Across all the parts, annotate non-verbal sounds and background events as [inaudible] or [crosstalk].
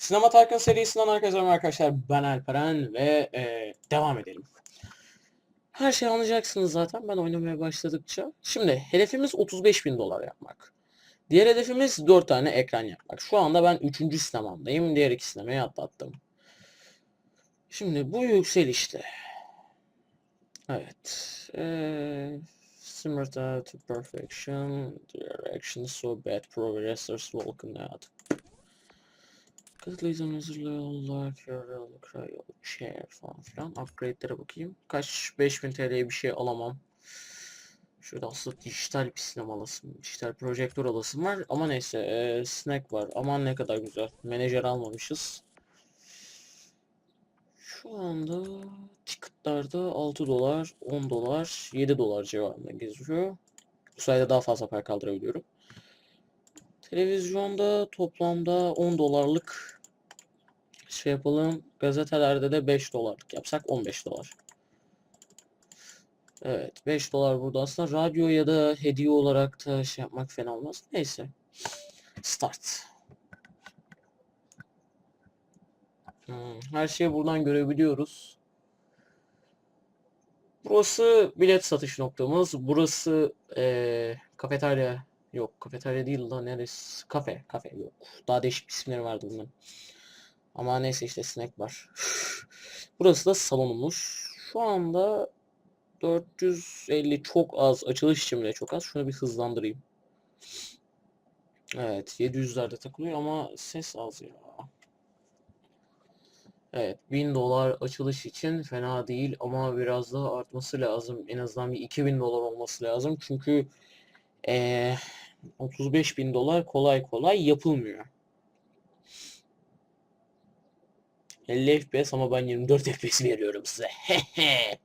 Sinema Tarkan serisinden herkese arkadaşlar. Ben Alperen ve e, devam edelim. Her şeyi anlayacaksınız zaten ben oynamaya başladıkça. Şimdi hedefimiz 35 bin dolar yapmak. Diğer hedefimiz 4 tane ekran yapmak. Şu anda ben 3. sinemamdayım. Diğer iki sinemayı atlattım. Şimdi bu yükselişte. Evet. Eee Similar to perfection, direction so bad progressors walking out. Katılıyızın hazırlığı olarak yaralı cryo chair falan filan. Upgrade'lere bakayım. Kaç 5000 TL'ye bir şey alamam. Şurada aslında dijital bir sinema alasım, dijital projektör alasım var. Ama neyse, e, snack var. Aman ne kadar güzel. Menajer almamışız. Şu anda ticketlarda 6 dolar, 10 dolar, 7 dolar civarında geziyor. Bu sayede daha fazla para kaldırabiliyorum. Televizyonda toplamda 10 dolarlık şey yapalım. Gazetelerde de 5 dolarlık yapsak 15 dolar. Evet 5 dolar burada aslında radyo ya da hediye olarak da şey yapmak fena olmaz. Neyse. Start. Hmm, her şeyi buradan görebiliyoruz. Burası bilet satış noktamız. Burası eee kafeterya. Yok kafeterya değil lan neresi? Kafe. Kafe yok. Daha değişik isimleri vardı bunun. Ama neyse işte snack var. [sighs] Burası da salonumuz. Şu anda 450 çok az. Açılış için bile çok az. Şunu bir hızlandırayım. Evet 700'lerde takılıyor ama ses az ya. Evet 1000 dolar açılış için fena değil ama biraz daha artması lazım. En azından bir 2000 dolar olması lazım. Çünkü eee 35 bin dolar kolay kolay yapılmıyor. 50 FPS ama ben 24 FPS veriyorum size. [laughs]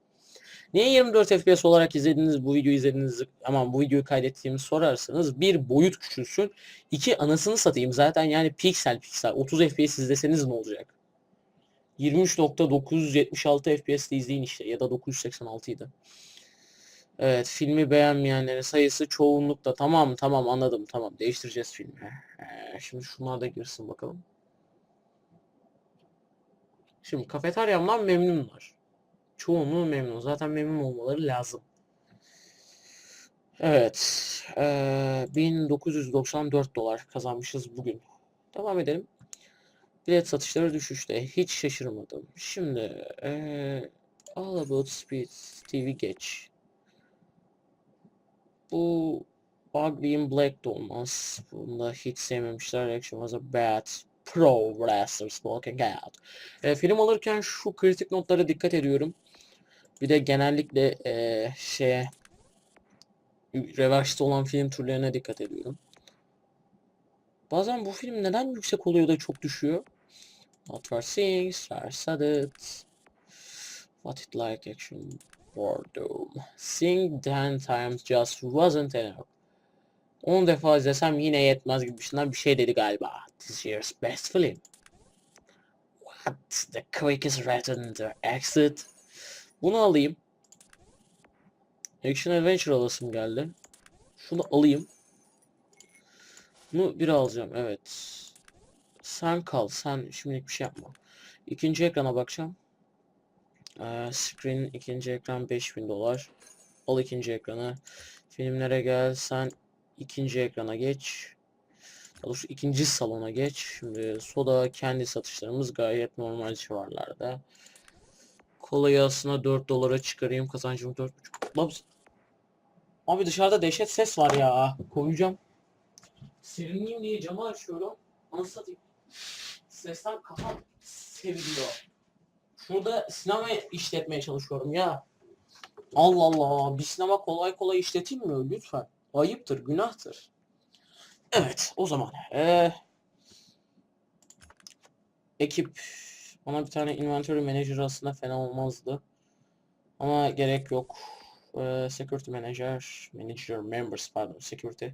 Niye 24 FPS olarak izlediniz bu videoyu izlediniz ama bu videoyu kaydettiğimi sorarsanız bir boyut küçülsün. iki anasını satayım zaten yani piksel piksel 30 FPS izleseniz ne olacak? 23.976 FPS'te izleyin işte ya da 986 idi. Evet filmi beğenmeyenlerin sayısı çoğunlukla tamam tamam anladım tamam değiştireceğiz filmi. Ee, şimdi şunlar da girsin bakalım. Şimdi kafeteryamdan memnunlar. Çoğunluğu memnun. Zaten memnun olmaları lazım. Evet. Ee, 1994 dolar kazanmışız bugün. Devam edelim. Bilet satışları düşüşte. Hiç şaşırmadım. Şimdi ee, All About Speed TV geç. Bu Ugly in Black de olmaz. Bunu da hiç sevmemişler. Action was a bad pro wrestler walking out. E, film alırken şu kritik notlara dikkat ediyorum. Bir de genellikle e, şeye revaçta olan film türlerine dikkat ediyorum. Bazen bu film neden yüksek oluyor da çok düşüyor? Not for star studded. What it like action boredom. Seeing ten times just wasn't enough. 10 defa izlesem yine yetmez gibisinden bir şey dedi galiba. This year's best film. What? The quickest in the exit. Bunu alayım. Action Adventure alasım geldi. Şunu alayım. Bunu bir alacağım evet. Sen kal. Sen şimdilik bir şey yapma. İkinci ekrana bakacağım. Ee, screen ikinci ekran 5000 dolar. Al ikinci ekranı. Filmlere gel. Sen ikinci ekrana geç. Doğrusu ikinci salona geç. Şimdi soda kendi satışlarımız gayet normal civarlarda. Kolayı aslında 4 dolara çıkarayım. Kazancım 4,5. Lan Abi dışarıda dehşet ses var ya. Koyacağım. Serinleyeyim diye camı açıyorum. Anasını satayım. Sesten kafam seviliyor. Şurada sinema işletmeye çalışıyorum ya. Allah Allah. Bir sinema kolay kolay işletilmiyor lütfen. Ayıptır, günahtır. Evet, o zaman. Ee, ekip ona bir tane inventory manager aslında fena olmazdı. Ama gerek yok. Ee, security manager, manager members pardon, security.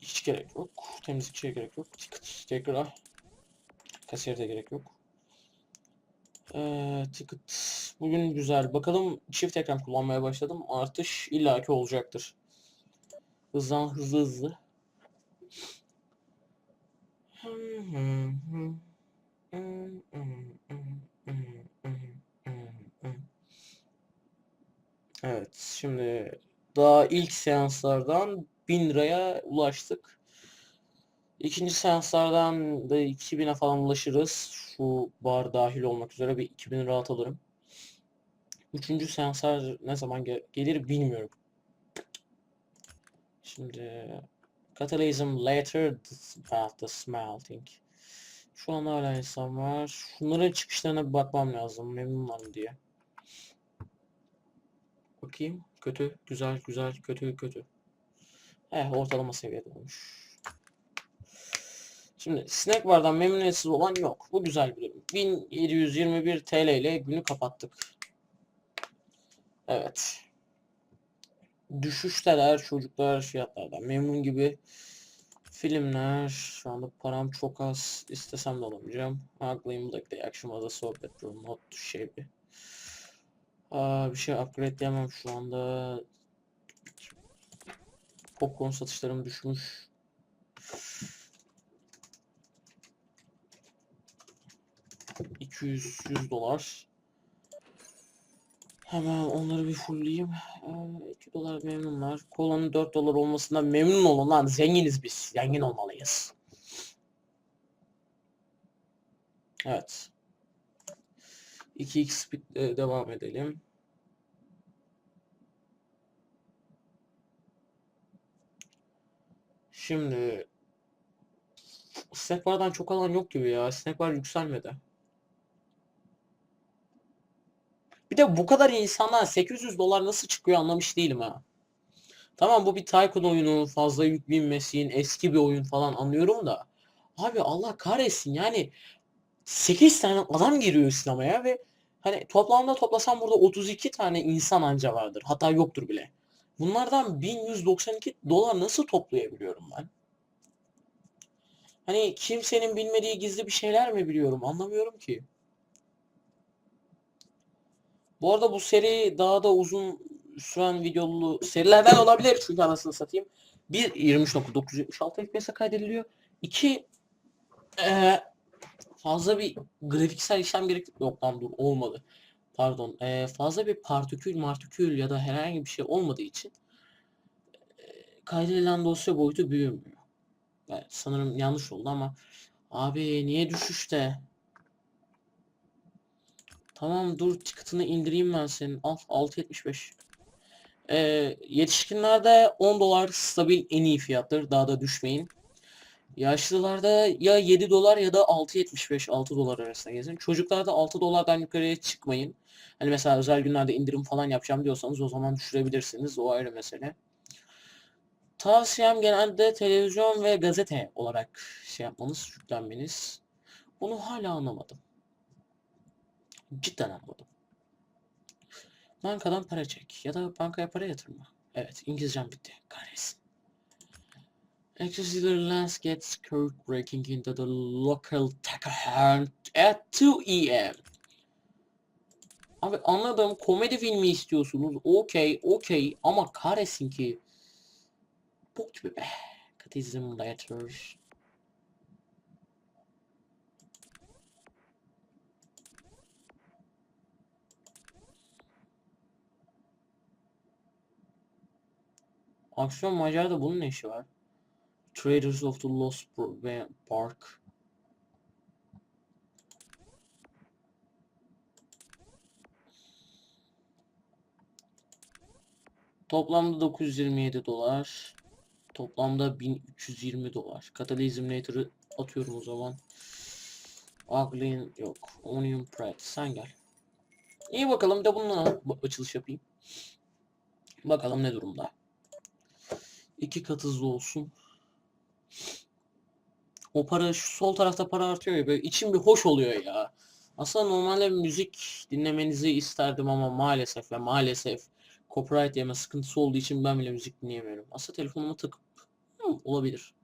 Hiç gerek yok. Temizlikçiye gerek yok. Ticket tekrar. Kasiyer de gerek yok. Ee, bugün güzel. Bakalım çift ekran kullanmaya başladım. Artış illaki olacaktır. Hızlan hızlı hızlı. Evet, şimdi daha ilk seanslardan 1000 liraya ulaştık. İkinci seanslardan da 2000'e falan ulaşırız. Şu bar dahil olmak üzere bir 2000 rahat alırım. Üçüncü seanslar ne zaman ge- gelir bilmiyorum. Şimdi Catalysm later path the smelting. Şu an hala insan var. Şunların çıkışlarına bir bakmam lazım. Memnunlar diye. Bakayım. Kötü, güzel, güzel, kötü, kötü. Eh ortalama seviyede olmuş. Şimdi Snack Bar'dan memnuniyetsiz olan yok. Bu güzel bir durum. 1721 TL ile günü kapattık. Evet. Düşüşteler çocuklar fiyatlardan memnun gibi. Filmler şu anda param çok az istesem de alamayacağım. Ugly in Black The Action was a sohbet room not şey bir. Bir şey upgrade diyemem şu anda. Popcorn satışlarım düşmüş. İki yüz, yüz dolar. Hemen onları bir fullleyeyim. Ee, 2 dolar memnunlar. Kolanın 4 dolar olmasından memnun olun lan. Zenginiz biz. Zengin olmalıyız. Evet. 2x speed e, devam edelim. Şimdi Snack bar'dan çok alan yok gibi ya. Snack bar yükselmedi. Bir de bu kadar insanlar 800 dolar nasıl çıkıyor anlamış değilim ha. Tamam bu bir Tycoon oyunu, fazla yük binmesin, eski bir oyun falan anlıyorum da. Abi Allah kahretsin yani 8 tane adam giriyor sinemaya ve hani toplamda toplasam burada 32 tane insan anca vardır. Hatta yoktur bile. Bunlardan 1192 dolar nasıl toplayabiliyorum ben? Hani kimsenin bilmediği gizli bir şeyler mi biliyorum anlamıyorum ki. Bu arada bu seri daha da uzun süren videolu serilerden olabilir çünkü anasını satayım. Bir 23.976 FPS'e kaydediliyor. İki eee, fazla bir grafiksel işlem gerek yok lan dur olmadı. Pardon. eee, fazla bir partikül martikül ya da herhangi bir şey olmadığı için eee, kaydedilen dosya boyutu büyümüyor. Evet, sanırım yanlış oldu ama abi niye düşüşte? Tamam dur ticket'ını indireyim ben senin. Al 6.75. Ee, yetişkinlerde 10 dolar stabil en iyi fiyattır. Daha da düşmeyin. Yaşlılarda ya 7 dolar ya da 6.75 6 dolar arasında gezin. Çocuklarda 6 dolardan yukarıya çıkmayın. Hani mesela özel günlerde indirim falan yapacağım diyorsanız o zaman düşürebilirsiniz. O ayrı mesele. Tavsiyem genelde televizyon ve gazete olarak şey yapmanız, yüklenmeniz. Bunu hala anlamadım. Cidden anlamadım. Bankadan para çek ya da bankaya para yatırma. Evet, İngilizcem bitti. Kahretsin. Electricity lens gets current breaking into the local account at 2 am. Abi anladım. Komedi filmi istiyorsunuz. Okey, okey. Ama kahretsin ki. Bok gibi be. Catechism letters. Aksiyon Macar'da bunun ne işi var? Traders of the Lost Park. Toplamda 927 dolar. Toplamda 1320 dolar. Catalizmnator'ı atıyorum o zaman. Aglin yok. Onion Pratt. Sen gel. İyi bakalım bir de bununla açılış yapayım. Bakalım ne durumda. İki kat hızlı olsun. O para şu sol tarafta para artıyor ya böyle içim bir hoş oluyor ya. Aslında normalde müzik dinlemenizi isterdim ama maalesef ve maalesef copyright yeme sıkıntısı olduğu için ben bile müzik dinleyemiyorum. Aslında telefonuma takıp hı, olabilir.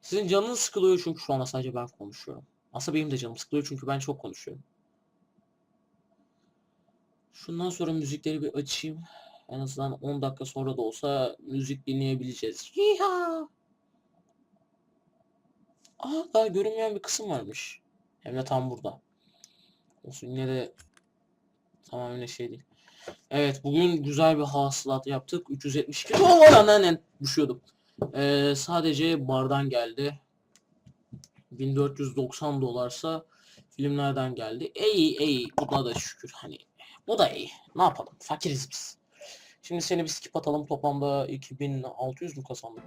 Sizin canınız sıkılıyor çünkü şu anda sadece ben konuşuyorum. Aslında benim de canım sıkılıyor çünkü ben çok konuşuyorum. Şundan sonra müzikleri bir açayım. En azından 10 dakika sonra da olsa müzik dinleyebileceğiz. Yiha! Aa daha görünmeyen bir kısım varmış. Hem de tam burada. Olsun yine de tamamen şey değil. Evet bugün güzel bir hasılat yaptık. 372 dolar annen düşüyordum. Ee, sadece bardan geldi. 1490 dolarsa filmlerden geldi. İyi iyi buna da şükür hani bu da iyi. Ne yapalım fakiriz biz. Şimdi seni bir skip atalım toplamda 2600 mu kazandık?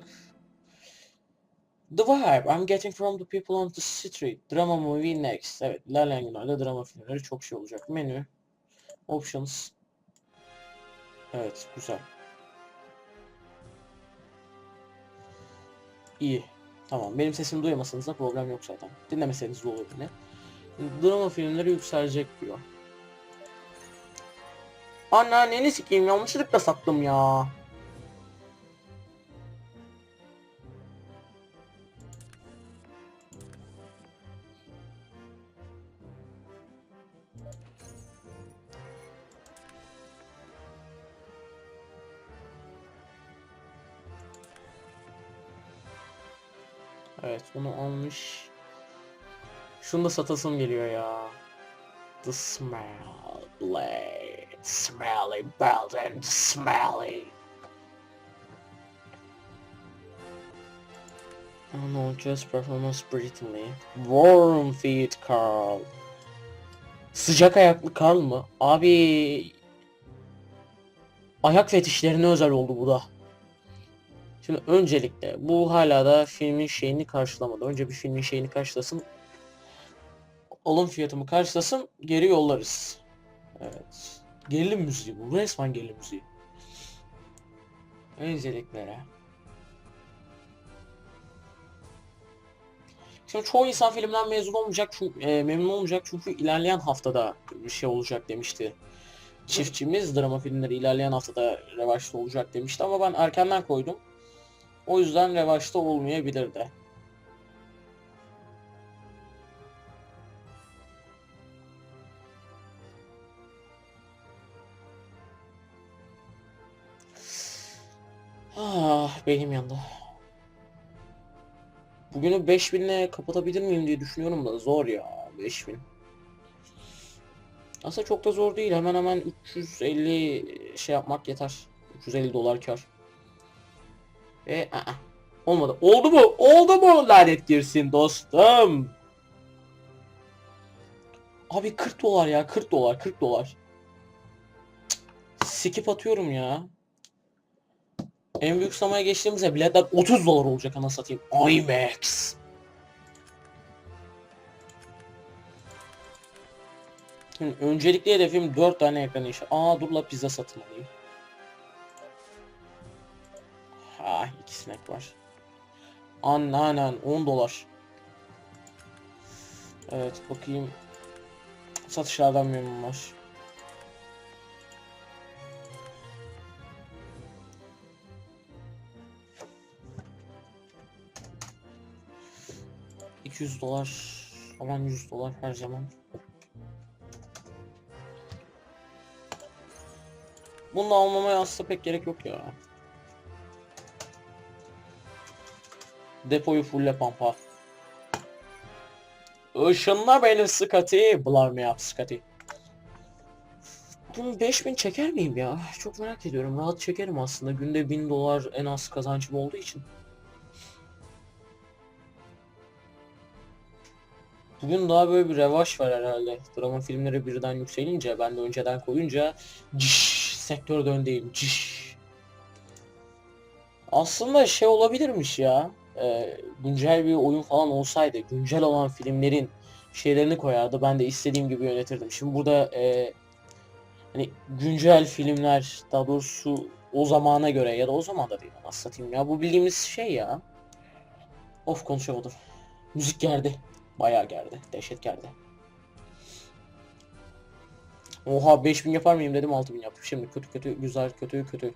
The vibe I'm getting from the people on the street. Drama movie next. Evet ilerleyen günlerde drama filmleri çok şey olacak. Menü. Options. Evet güzel. İyi. Tamam. Benim sesimi duymasanız da problem yok zaten. Dinlemeseniz de olur yine. Drama filmleri yükselecek diyor. Anneanneni sikeyim yanlışlıkla sattım ya. Evet bunu almış. Şunu da satasım geliyor ya. The smell, blade, smelly, belt and smelly. Oh no, just performance brilliantly. Warm feet Carl. Sıcak ayaklı Carl mı? Abi... Ayak fetişlerine özel oldu bu da. Şimdi öncelikle bu hala da filmin şeyini karşılamadı. Önce bir filmin şeyini karşılasın. Alım fiyatımı karşılasın geri yollarız. Evet. Gerilim müziği bu. Resmen gerilim müziği. Önceliklere. Şimdi çoğu insan filmden mezun olmayacak, çünkü, e, memnun olmayacak çünkü ilerleyen haftada bir şey olacak demişti. Çiftçimiz drama filmleri ilerleyen haftada revaçta olacak demişti ama ben erkenden koydum. O yüzden revaçta olmayabilir de. Ah beynim yandı. Bugünü 5000 ile kapatabilir miyim diye düşünüyorum da zor ya 5000. Aslında çok da zor değil. Hemen hemen 350 şey yapmak yeter. 350 dolar kar. Ve aa, olmadı. Oldu mu? Oldu mu? Lanet girsin dostum. Abi 40 dolar ya. 40 dolar. 40 dolar. Skip atıyorum ya. En büyük samaya geçtiğimizde biletler 30 dolar olacak ana satayım. IMAX. Şimdi öncelikli hedefim 4 tane ekran işi. Aa dur la pizza satın alayım. Ha iki sinek var. Anneannen 10 dolar. Evet bakayım. Satışlardan memnun var. ...200 dolar... ...aman 100 dolar her zaman. Bunu da almamaya aslında pek gerek yok ya. Depoyu fulle pampa. Işınla beni Scotty. Blow me up Scotty. Bunu 5000 çeker miyim ya? Çok merak ediyorum. Rahat çekerim aslında. Günde 1000 dolar en az kazancım olduğu için. Bugün daha böyle bir revaş var herhalde. Drama filmleri birden yükselince, ben de önceden koyunca ciş, sektör döndeyim. Ciş. Aslında şey olabilirmiş ya. E, güncel bir oyun falan olsaydı, güncel olan filmlerin şeylerini koyardı. Ben de istediğim gibi yönetirdim. Şimdi burada e, hani güncel filmler, daha doğrusu o zamana göre ya da o zaman da değil nasıl satayım ya. Bu bildiğimiz şey ya. Of konuşamadım. Müzik geldi. Bayağı geldi. Dehşet geldi. Oha 5000 yapar mıyım dedim 6000 yaptım. Şimdi kötü kötü güzel kötü kötü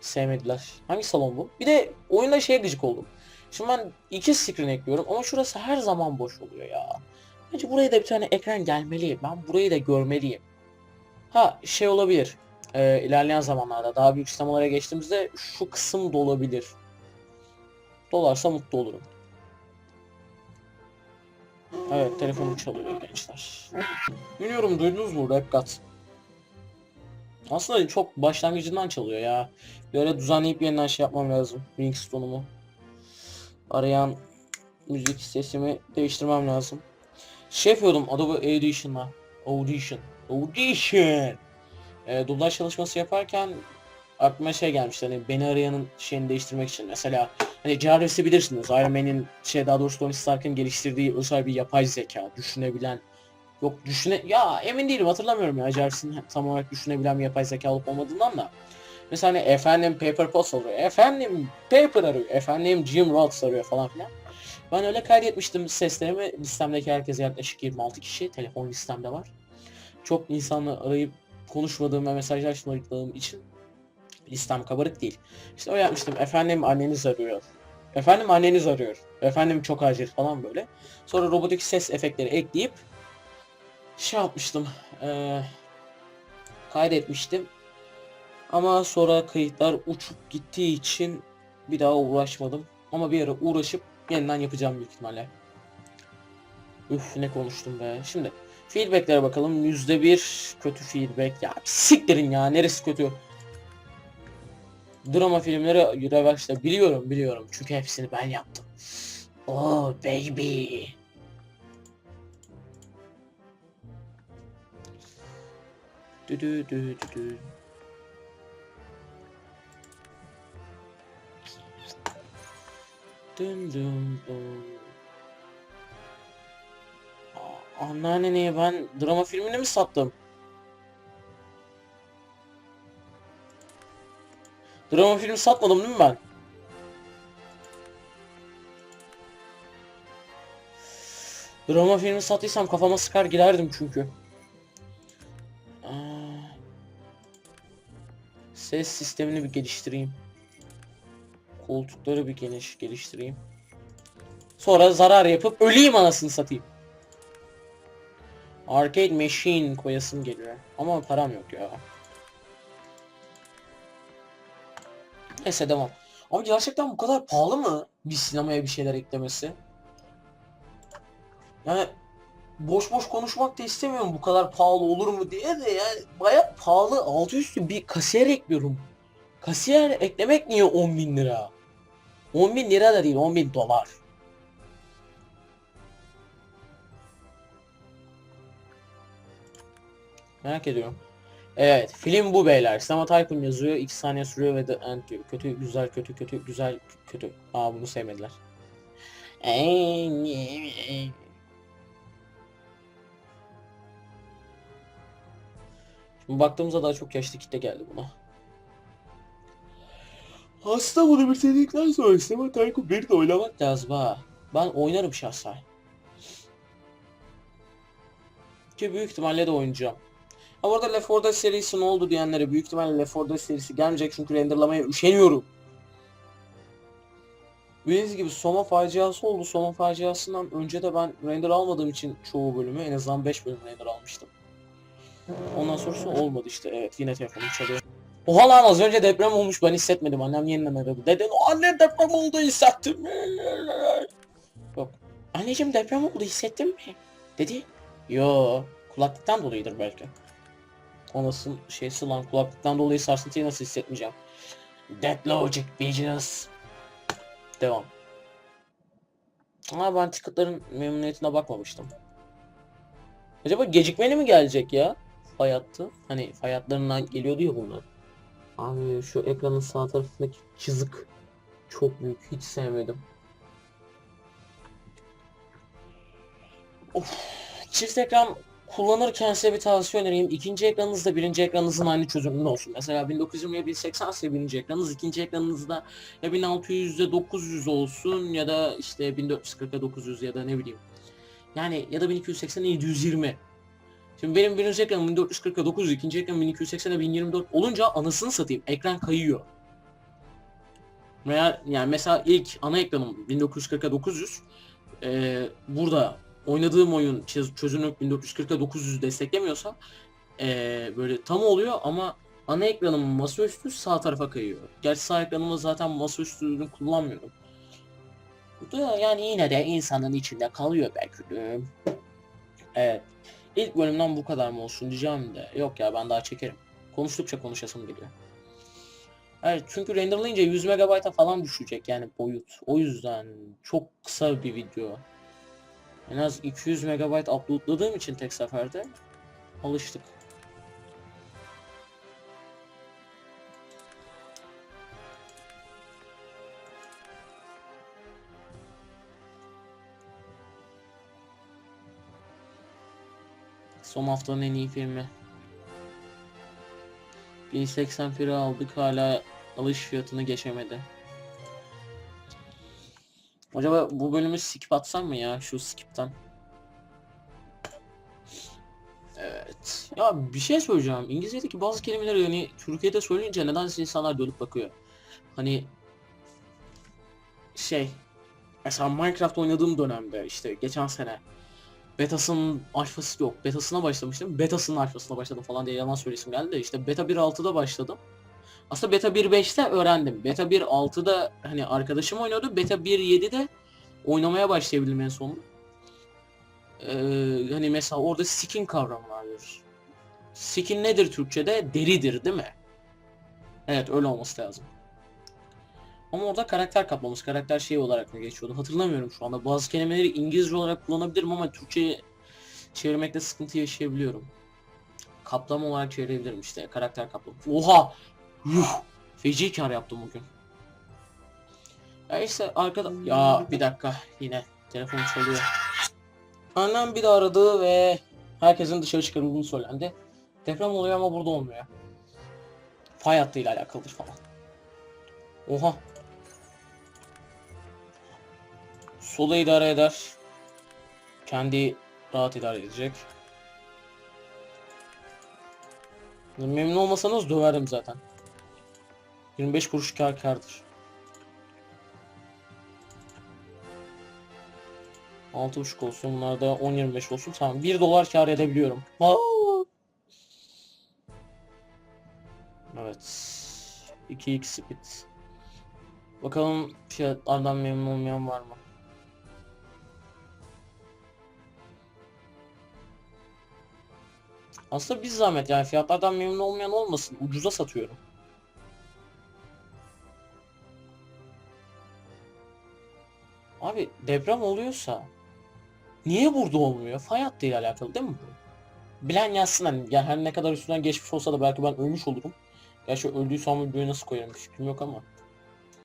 sevmediler. Hangi salon bu? Bir de oyunda şeye gıcık oldum. Şimdi ben iki screen ekliyorum ama şurası her zaman boş oluyor ya. Bence buraya da bir tane ekran gelmeli. Ben burayı da görmeliyim. Ha şey olabilir. Ee, ilerleyen zamanlarda daha büyük sistemalara geçtiğimizde şu kısım dolabilir. Dolarsa mutlu olurum. Evet telefonum çalıyor gençler. Bilmiyorum duydunuz mu Rap? Aslında çok başlangıcından çalıyor ya. Ara düzenleyip yeniden şey yapmam lazım. Ringstone'umu. Arayan müzik sesimi değiştirmem lazım. Şey yapıyordum Adobe Audition'la. Audition. Audition. E, dublaj çalışması yaparken aklıma şey gelmişti hani beni arayanın şeyini değiştirmek için. Mesela hani Jarvis'i bilirsiniz. Iron Man'in şey daha doğrusu Tony Stark'ın geliştirdiği özel bir yapay zeka. Düşünebilen Yok düşüne ya emin değilim hatırlamıyorum ya Jarvis'in tam olarak düşünebilen bir yapay zeka olup olmadığından da. Mesela hani efendim Paper Post arıyor, efendim Paper arıyor, efendim Jim Roth arıyor falan filan. Ben öyle kaydetmiştim seslerimi. Listemdeki herkese yaklaşık 26 kişi telefon listemde var. Çok insanla arayıp konuşmadığım ve mesajlaşmadığım için listem kabarık değil. İşte o yapmıştım. Efendim anneniz arıyor. Efendim anneniz arıyor. Efendim çok acil falan böyle. Sonra robotik ses efektleri ekleyip şey yapmıştım. eee, kaydetmiştim. Ama sonra kayıtlar uçup gittiği için bir daha uğraşmadım. Ama bir ara uğraşıp yeniden yapacağım büyük ihtimalle. Üf ne konuştum be. Şimdi feedbacklere bakalım. Yüzde bir kötü feedback. Ya siktirin ya neresi kötü? Drama filmleri Revaç'ta biliyorum biliyorum. Çünkü hepsini ben yaptım. Oh baby. Dü dü dü dü dü. Dün dün. Aa, Anneanneye ben drama filmini mi sattım? Drama filmi satmadım değil mi ben? Drama filmi sattıysam kafama sıkar girerdim çünkü. Ses sistemini bir geliştireyim. Koltukları bir geniş geliştireyim. Sonra zarar yapıp öleyim anasını satayım. Arcade Machine koyasım geliyor. Ama param yok ya. Neyse devam. Abi gerçekten bu kadar pahalı mı bir sinemaya bir şeyler eklemesi? Yani boş boş konuşmak da istemiyorum bu kadar pahalı olur mu diye de yani baya pahalı altı üstü bir kasiyer ekliyorum. Kasiyer eklemek niye 10 bin lira? 10 bin lira da değil 10 bin dolar. Merak ediyorum. Evet film bu beyler. Sinema Tycoon yazıyor. 2 saniye sürüyor ve The End diyor. Kötü güzel kötü kötü güzel kötü. Aa bunu sevmediler. Şimdi baktığımızda daha çok yaşlı kitle geldi buna. Aslında bunu bitirdikten sonra Sinema Tycoon 1'de oynamak lazım ha. Ben oynarım şahsen. Ki büyük ihtimalle de oynayacağım. Ha bu arada Left 4 Dead serisi ne oldu diyenlere büyük ihtimalle Left 4 Dead serisi gelmeyecek çünkü renderlamaya üşeniyorum. Bildiğiniz gibi Soma faciası oldu. Soma faciasından önce de ben render almadığım için çoğu bölümü en azından 5 bölüm render almıştım. Ondan sonrası olmadı işte. Evet yine telefonum çalıyor. Oha lan az önce deprem olmuş ben hissetmedim. Annem yeniden aradı. Deden o anne deprem oldu hissettim. Yok. Anneciğim deprem oldu hissettin mi? Dedi. Yo kulaklıktan dolayıdır belki. O nasıl şeysi lan kulaklıktan dolayı sarsıntıyı nasıl hissetmeyeceğim. Dead Logic Vigilance. Devam. Ama ben ticketların memnuniyetine bakmamıştım. Acaba gecikmeli mi gelecek ya? Fay. Hani fay hatlarından geliyordu ya bunlar. Abi şu ekranın sağ tarafındaki çizik çok büyük. Hiç sevmedim. Of. Çift ekran kullanırken size bir tavsiye önereyim. İkinci ekranınızda birinci ekranınızın aynı çözünürlüğünde olsun. Mesela 1920 1080 ise birinci ekranınız, ikinci ekranınızda ya 1600'de 900 olsun ya da işte 1440'a 900 ya da ne bileyim. Yani ya da 1280'e 720. Şimdi benim birinci ekranım 1440'a 900, ikinci ekranım 1280'e 1024 olunca anasını satayım. Ekran kayıyor. Veya yani mesela ilk ana ekranım 1940'a 900. Ee, burada oynadığım oyun çöz- çözünürlük 1440'a 900 desteklemiyorsa ee, böyle tam oluyor ama ana ekranım masaüstü sağ tarafa kayıyor. Gerçi sağ ekranımda zaten masaüstünü kullanmıyorum. Yani yine de insanın içinde kalıyor be gülüm. Evet. İlk bölümden bu kadar mı olsun diyeceğim de. Yok ya ben daha çekerim. Konuştukça konuşasım geliyor. Evet çünkü renderlayınca 100 MB'a falan düşecek yani boyut. O yüzden çok kısa bir video. En az 200 MB uploadladığım için tek seferde alıştık. Son haftanın en iyi filmi. 1080 piri aldık hala alış fiyatını geçemedi. Acaba bu bölümü skip atsam mı ya şu skipten? Evet. Ya bir şey söyleyeceğim. İngilizce'deki bazı kelimeleri hani Türkiye'de söyleyince nedense insanlar dönüp bakıyor. Hani şey mesela Minecraft oynadığım dönemde işte geçen sene betasının alfası yok. Betasına başlamıştım. Betasının alfasına başladım falan diye yalan söylesim geldi de işte beta 1.6'da başladım. Aslında beta 1.5'te öğrendim. Beta 1.6'da hani arkadaşım oynuyordu. Beta 1.7'de oynamaya başlayabildim en sonunda. Ee, hani mesela orada skin kavramı vardır. Skin nedir Türkçe'de? Deridir değil mi? Evet öyle olması lazım. Ama orada karakter kaplamamız, karakter şeyi olarak mı geçiyordu? Hatırlamıyorum şu anda. Bazı kelimeleri İngilizce olarak kullanabilirim ama Türkçe'ye çevirmekte sıkıntı yaşayabiliyorum. Kaplama olarak çevirebilirim işte. Karakter kaplama. Oha! Yuh! Feci kar yaptım bugün. Ya işte arkada... Ya bir dakika yine telefon çalıyor. Annem bir de aradı ve herkesin dışarı çıkarıldığını söylendi. Deprem oluyor ama burada olmuyor. Fay hattıyla alakalıdır falan. Oha. Sola idare eder. Kendi rahat idare edecek. Memnun olmasanız döverim zaten. 25 kuruş kar kardır. 6.5 olsun bunlar da 10-25 olsun tamam 1 dolar kar edebiliyorum. Evet 2x speed. Bakalım fiyatlardan memnun olmayan var mı? Aslında bir zahmet yani fiyatlardan memnun olmayan olmasın. Ucuza satıyorum. Deprem oluyorsa niye burada olmuyor? Fay hattıyla alakalı değil mi bu? Bilen yazsın hani yani her ne kadar üstünden geçmiş olsa da belki ben ölmüş olurum. Gerçi öldüysem videoyu nasıl koyarım bir fikrim yok ama.